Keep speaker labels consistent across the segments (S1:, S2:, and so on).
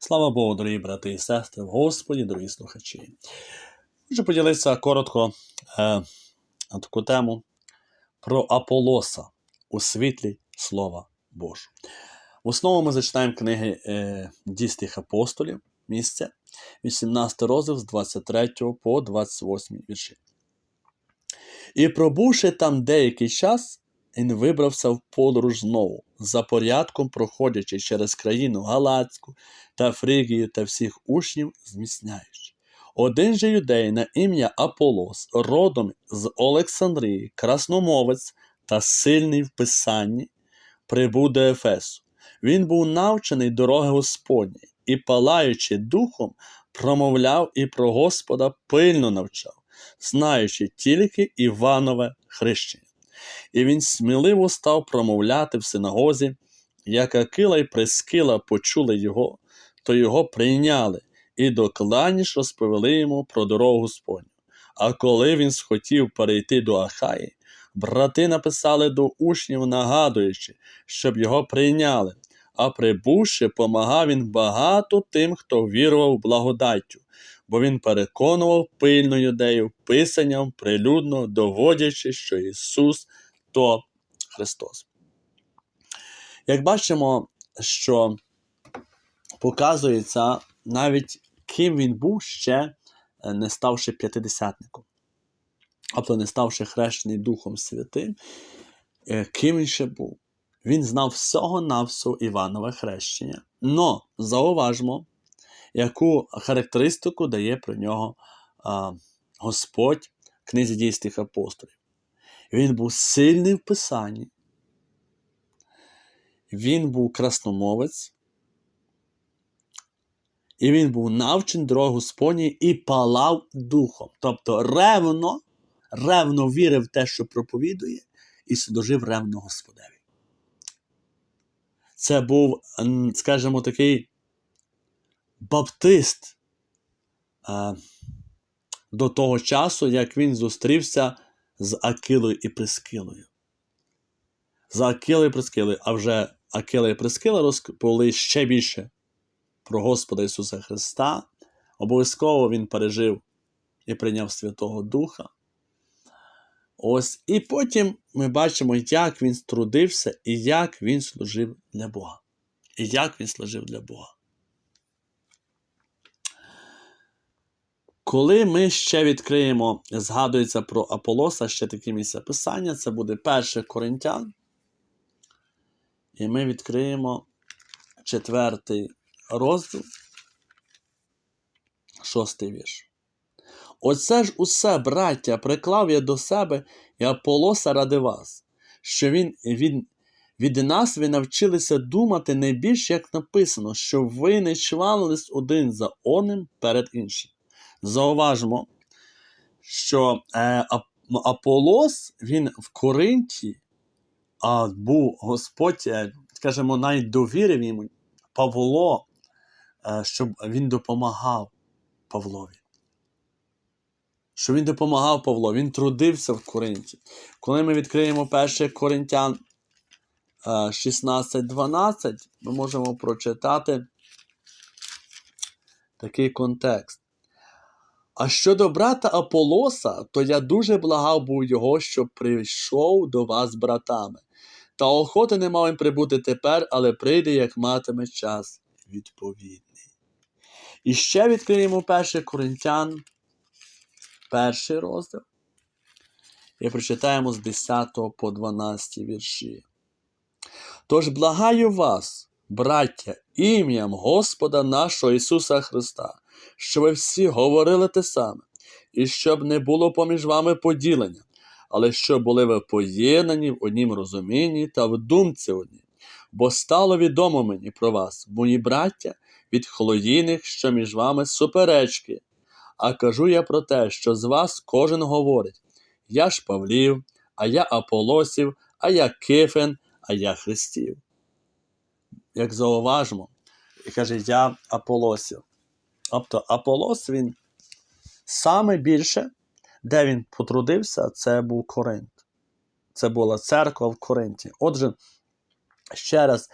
S1: Слава Богу, дорогі брати і сестри, в Господі, дорогі слухачі. Хочу поділитися коротко е, на таку тему про Аполоса у світлі Слова Божого. В основу ми зачитаємо книги е, дійстих апостолів, місце, 18 розділ з 23 по 28 вірші. І пробувши там деякий час, він вибрався в подорож знову, за порядком проходячи через країну Галацьку та Фригію та всіх учнів зміцняючи. Один же юдей на ім'я Аполос, родом з Олександрії, красномовець та сильний в писанні, прибув до Ефесу. Він був навчений дороги Господні і, палаючи духом, промовляв і про Господа пильно навчав, знаючи тільки Іванове хрещення. І він сміливо став промовляти в синагозі, як Акила й Прескила почули його, то його прийняли і докладніше розповіли йому про дорогу Господню. А коли він схотів перейти до Ахаї, брати написали до учнів, нагадуючи, щоб його прийняли. А прибувши, помагав він багато тим, хто вірував в благодаттю, бо він переконував пильно юдеїв писанням прилюдно, доводячи, що Ісус то Христос. Як бачимо, що показується навіть ким він був ще е, не ставши п'ятидесятником, тобто не ставши хрещений Духом Святим, е, ким він ще був. Він знав всього навсього Іванове хрещення. Но зауважмо, яку характеристику дає про нього а, Господь в книзі дійсних апостолів. Він був сильний в писанні, він був красномовець, і він був навчений дорогу Господній і палав духом. Тобто ревно, ревно вірив в те, що проповідує, і служив ревно Господеві. Це був, скажімо, такий баптист е, до того часу, як він зустрівся з Акилою і Прискилою. За Акилою і Прискилою, а вже Акила і Прискила розповіли ще більше про Господа Ісуса Христа. Обов'язково він пережив і прийняв Святого Духа. Ось, і потім ми бачимо, як він трудився і як він служив для Бога. І як він служив для Бога. Коли ми ще відкриємо, згадується про Аполоса, ще таке місце писання, це буде 1 Коринтян. І ми відкриємо четвертий розділ, шостий вірш. Оце ж усе, браття, приклав я до себе і Аполоса ради вас, що він від, від нас ви навчилися думати найбільш, як написано, що ви не чвалились один за одним перед іншим. Зауважмо, що е, Аполос він в Коринті а, був Господь, е, скажімо, навіть йому Павло, е, щоб він допомагав Павлові. Що він допомагав Павло, він трудився в Коринті. Коли ми відкриємо 1 Коринтян 16.12, ми можемо прочитати такий контекст. А щодо брата Аполоса, то я дуже благав був його, щоб прийшов до вас братами. Та охоти не мав він прибути тепер, але прийде, як матиме час відповідний. І ще відкриємо 1 Коринтян, перший розділ. І прочитаємо з 10 по 12 вірші. Тож благаю вас, браття, ім'ям Господа нашого Ісуса Христа, щоб ви всі говорили те саме, і щоб не було поміж вами поділення, але щоб були ви поєднані в однім розумінні та в думці одній. Бо стало відомо мені про вас, мої браття, від хлоїних, що між вами суперечки. А кажу я про те, що з вас кожен говорить: я ж Павлів, а я Аполосів, а я Кифен, а я Христів. Як зауважимо, і каже, я Аполосів. Тобто Аполос він саме більше, де він потрудився, це був Коринт. Це була церква в Коринті. Отже, ще раз,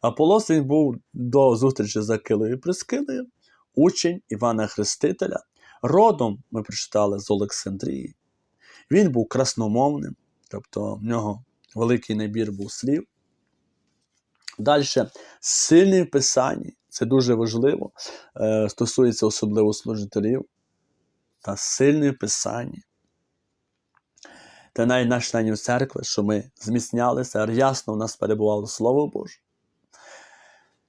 S1: Аполос він був до зустрічі з Акилою і учень Івана Хрестителя. Родом ми прочитали з Олександрії. Він був красномовним, тобто в нього великий набір був слів. Далі сильний в писанні, це дуже важливо, е, стосується особливо служителів, та сильний в писанні. Та навіть наш членів церкви, що ми зміцнялися, рясно в нас перебувало Слово Боже.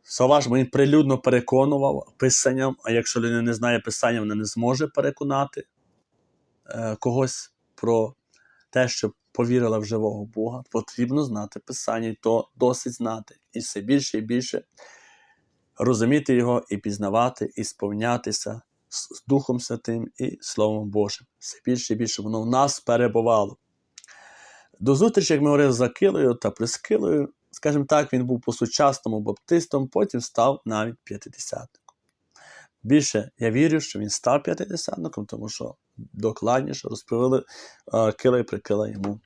S1: Соваж він прилюдно переконував писанням, а якщо людина не знає писання, вона не зможе переконати е, когось про те, що повірила в живого Бога. Потрібно знати писання, і то досить знати. І все більше і більше розуміти його і пізнавати, і сповнятися з Духом Святим і Словом Божим. Все більше і більше воно в нас перебувало. До зустрічі, як ми говорили з Акилою та Прискилою, скажімо так, він був по-сучасному баптистом, потім став навіть п'ятидесятником. Більше я вірю, що він став п'ятидесятником, тому що докладніше розповіли е, Акила і Прикила йому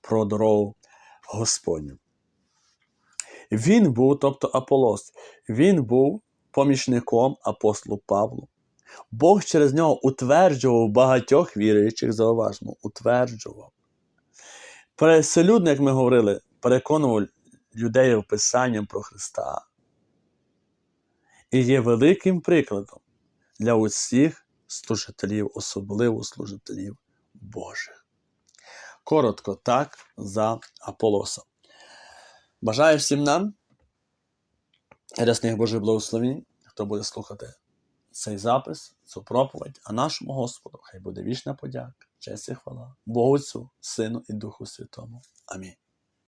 S1: про дорогу Господню. Він був, тобто Аполос, він був помічником апостолу Павлу. Бог через нього утверджував багатьох віруючих, зауважмо, утверджував. Переселюдно, як ми говорили, переконував людей Писанням про Христа. І є великим прикладом для усіх служителів, особливо служителів Божих. Коротко так за Аполоса. Бажаю всім нам рясних Божих благословень, хто буде слухати цей запис, цю проповідь, а нашому Господу хай буде вічна подяка, честь і хвала, Богу Сину і Духу Святому. Амінь.